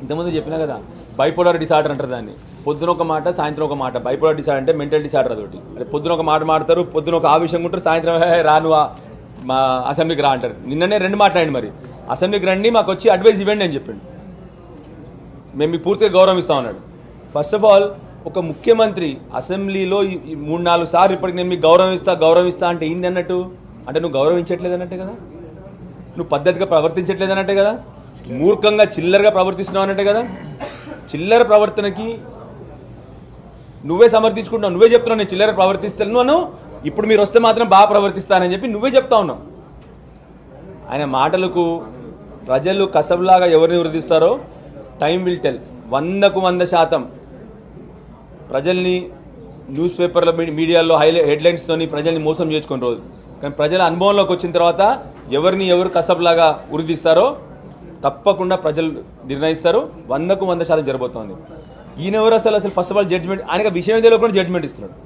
ఇంతకుముందు చెప్పినా కదా బైపోలార్ డిసార్డర్ అంటారు దాన్ని. పొద్దున ఒక మాట సాయంత్రం ఒక మాట. బైపోలార్ డిసార్డర్ అంటే మెంటల్ డిసార్డర్ అదొకటి. అంటే పొద్దున ఒక మాట మాడతారు పొద్దున ఒక ఆవేశంగా ఉంటారు సాయంత్రం రానువా మా అసెంబ్లీకి రా అంటారు. నిన్ననే రెండు మాట్లాడండి మరి. అసెంబ్లీకి రండి మాకు వచ్చి అడ్వైస్ ఇవ్వండి అని చెప్పండి. మేము మీ పూర్తిగా గౌరవం ఇస్తాం అన్నాడు. ఫస్ట్ ఆఫ్ ఆల్ ఒక ముఖ్యమంత్రి అసెంబ్లీలో ఈ- మూడు నాలుగు సార్లు ఇప్పటికి నేను మీకు గౌరవిస్తా గౌరవిస్తా అంటే ఏంది అన్నట్టు? అంటే నువ్వు గౌరవించట్లేదు అన్నట్టు కదా? నువ్వు పద్ధతిగా ప్రవర్తించట్లేదు అన్నట్టే కదా? మూర్ఖంగా చిల్లరగా ప్రవర్తిస్తున్నావు అన్నట్టే కదా? చిల్లర ప్రవర్తనకి నువ్వే సమర్థించుకుంటున్నావు. నువ్వే చెప్తున్నావు నేను చిల్లర ప్రవర్తిస్తాను ఇప్పుడు మీరు వస్తే మాత్రం బాగా ప్రవర్తిస్తానని చెప్పి నువ్వే చెప్తా ఉన్నావు. ఆయన మాటలకు ప్రజలు కసబ్లాగా ఎవరిని వృద్ధిస్తారో టైం విల్ టెల్. వందకు వంద శాతం ప్రజల్ని న్యూస్ పేపర్ల మీడియాలో హైలై హెడ్లైన్స్తోని ప్రజల్ని మోసం చేసుకుని రోజు. కానీ ప్రజల అనుభవంలోకి వచ్చిన తర్వాత ఎవరిని ఎవరు కసబ్లాగా వృద్ధిస్తారో తప్పకుండా ప్రజలు నిర్ణయిస్తారు. వందకు వంద శాతం జరబోతోంది ఈయన ఎవరు అసలు? అసలు ఫస్ట్ ఆఫ్ ఆల్ జడ్జ్మెంట్ ఆయనకు విషయం తెలియకుండా జడ్జ్మెంట్ ఇస్తున్నాడు.